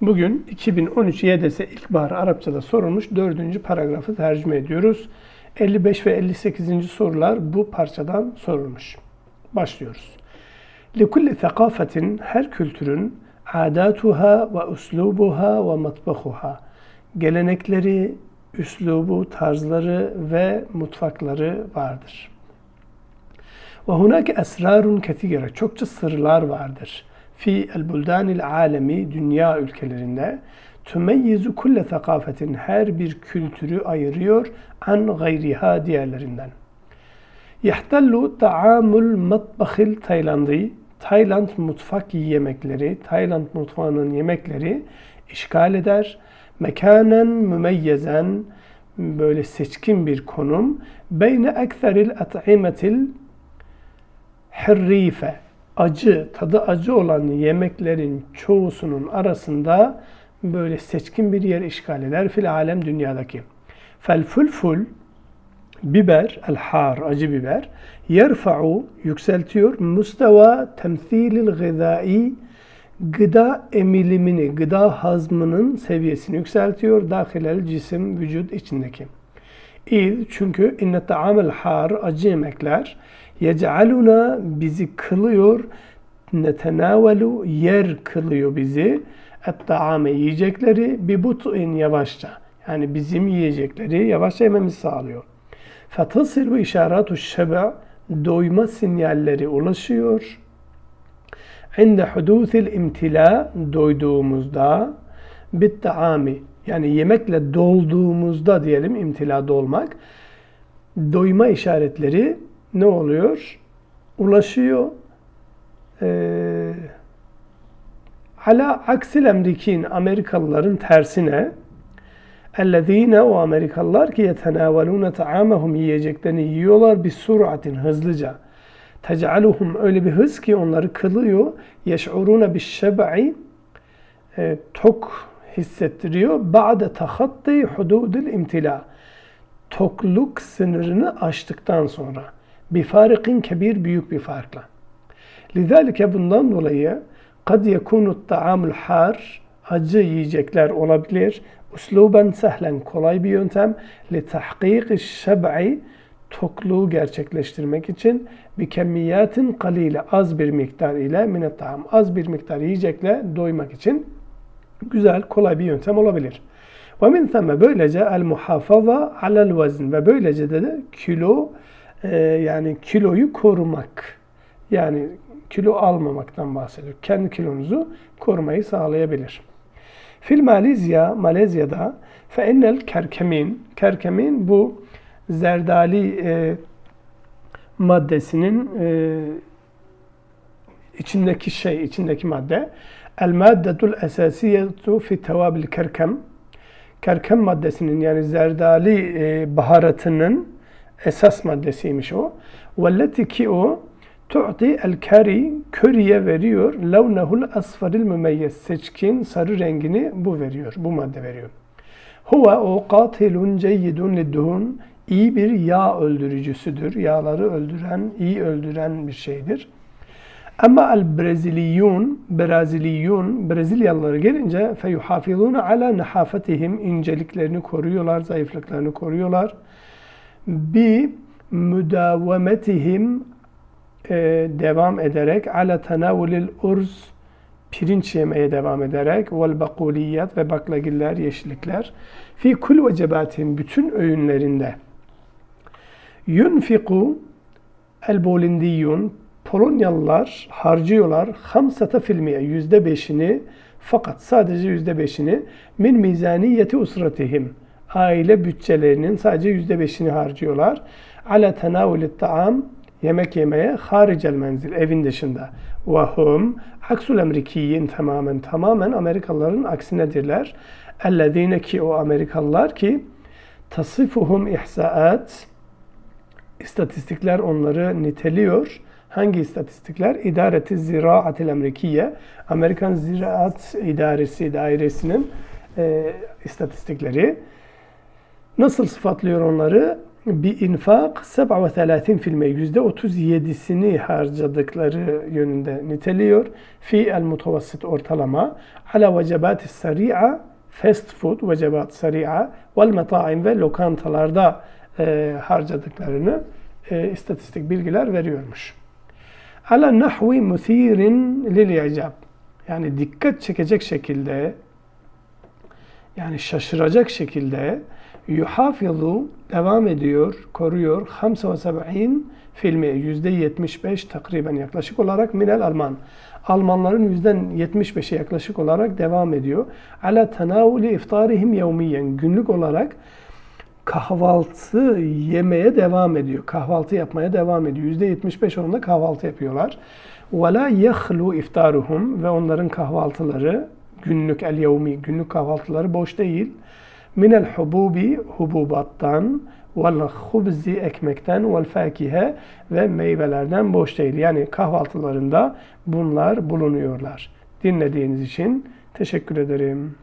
Bugün 2013 YDS İlkbahar Arapçada sorulmuş dördüncü paragrafı tercüme ediyoruz. 55 ve 58. sorular bu parçadan sorulmuş. Başlıyoruz. لِكُلِّ ثَقَافَةٍ Her kültürün adatuha ve uslubuha ve matbahuha gelenekleri, üslubu, tarzları ve mutfakları vardır. Ve hunake esrarun ketire. Çokça sırlar vardır. Fi el buldanil alemi dünya ülkelerinde tümeyyizu kulle thakafetin her bir kültürü ayırıyor an gayriha diğerlerinden. Yahtallu ta'amul matbahil Taylandî Tayland mutfak yemekleri, Tayland mutfağının yemekleri işgal eder. Mekanen mümeyyezen böyle seçkin bir konum. Beyne ekseril at'imetil herrife acı, tadı acı olan yemeklerin çoğusunun arasında böyle seçkin bir yer işgal eder fil alem dünyadaki. Fel fulful biber, el har, acı biber, yerfa'u, yükseltiyor, mustava temthilil gıdai, gıda emilimini, gıda hazmının seviyesini yükseltiyor. Dahilel cisim, vücut içindeki. İz, çünkü inne ta'amel har, acı yemekler, yec'aluna bizi kılıyor, netenavelu, yer kılıyor bizi, et-ta'ame yiyecekleri, bir but'in yavaşça. Yani bizim yiyecekleri yavaşça yememizi sağlıyor. Fetasir bu işaratu şeba doyma sinyalleri ulaşıyor. İnde hudusil imtila doyduğumuzda bit taami yani yemekle dolduğumuzda diyelim imtilada olmak doyma işaretleri ne oluyor? Ulaşıyor. Ee, ala aksil emrikin Amerikalıların tersine ellezine o Amerikalılar ki yetenavelune taamahum yiyeceklerini yiyorlar bir suratin hızlıca. Tec'aluhum öyle bir hız ki onları kılıyor. Yeş'urune bir şeb'i e, tok hissettiriyor. Ba'de tahatti hududil imtila. Tokluk sınırını aştıktan sonra. Bir farikin kebir büyük bir farkla. Lidalike bundan dolayı kad yekunu ta'amul har acı yiyecekler olabilir. Usluben sehlen kolay bir yöntem. Li tahkik şeb'i tokluğu gerçekleştirmek için bir kemiyatin kalile az bir miktar ile minet az bir miktar yiyecekle doymak için güzel kolay bir yöntem olabilir. Ve min themme böylece el muhafaza alel vezn ve böylece de, de kilo e, yani kiloyu korumak. Yani kilo almamaktan bahsediyor. Kendi kilonuzu korumayı sağlayabilir. Fil Malezya, Malezya'da fe ennel kerkemin, kerkemin bu zerdali e, maddesinin e, içindeki şey, içindeki madde el maddetul esasiyetu fi tevabil kerkem kerkem maddesinin yani zerdali e, baharatının esas maddesiymiş o. Velleti ki o tu'ti el kari köriye veriyor. Levnehul asfaril mümeyyez seçkin sarı rengini bu veriyor. Bu madde veriyor. Huve o katilun ceyyidun lidduhun iyi bir yağ öldürücüsüdür. Yağları öldüren, iyi öldüren bir şeydir. Ama el Breziliyun, Braziliyun, Brezilyalıları gelince feyuhafizuna ala nehafetihim inceliklerini koruyorlar, zayıflıklarını koruyorlar. Bi müdavemetihim e, devam ederek ala tenavulil urz pirinç yemeye devam ederek vel bakuliyat ve baklagiller, yeşillikler fi kul vecebatin bütün öğünlerinde yunfiku el bolindiyun Polonyalılar harcıyorlar hamsata filmiye yüzde beşini fakat sadece yüzde beşini min mizaniyeti usratihim aile bütçelerinin sadece yüzde beşini harcıyorlar. Ala tenavülit taam yemek yemeye haricel menzil evin dışında. Ve hum aksul emrikiyin tamamen tamamen Amerikalıların aksinedirler. Ellezine ki o Amerikalılar ki tasifuhum ihsaat istatistikler onları niteliyor. Hangi istatistikler? İdareti Ziraatil Emrikiye, Amerikan Ziraat İdaresi Dairesi'nin e, istatistikleri. Nasıl sıfatlıyor onları? bir infak 37% %37'sini harcadıkları yönünde niteliyor. Fi el mutavassit ortalama ala vecebat sari'a fast food vecebat sari'a vel metaim ve lokantalarda e, harcadıklarını e, istatistik bilgiler veriyormuş. Ala nahvi musirin lil icab. Yani dikkat çekecek şekilde yani şaşıracak şekilde yuhafizu devam ediyor, koruyor 75 filmi %75 takriben yaklaşık olarak minel Alman. Almanların %75'e yaklaşık olarak devam ediyor. Ala tenavuli iftarihim yevmiyen günlük olarak kahvaltı yemeye devam ediyor. Kahvaltı yapmaya devam ediyor. %75 oranında kahvaltı yapıyorlar. La yahlu iftaruhum ve onların kahvaltıları günlük el yevmi günlük kahvaltıları boş değil. Minel hububi hububattan vel hubzi ekmekten vel fakihe ve meyvelerden boş değil. Yani kahvaltılarında bunlar bulunuyorlar. Dinlediğiniz için teşekkür ederim.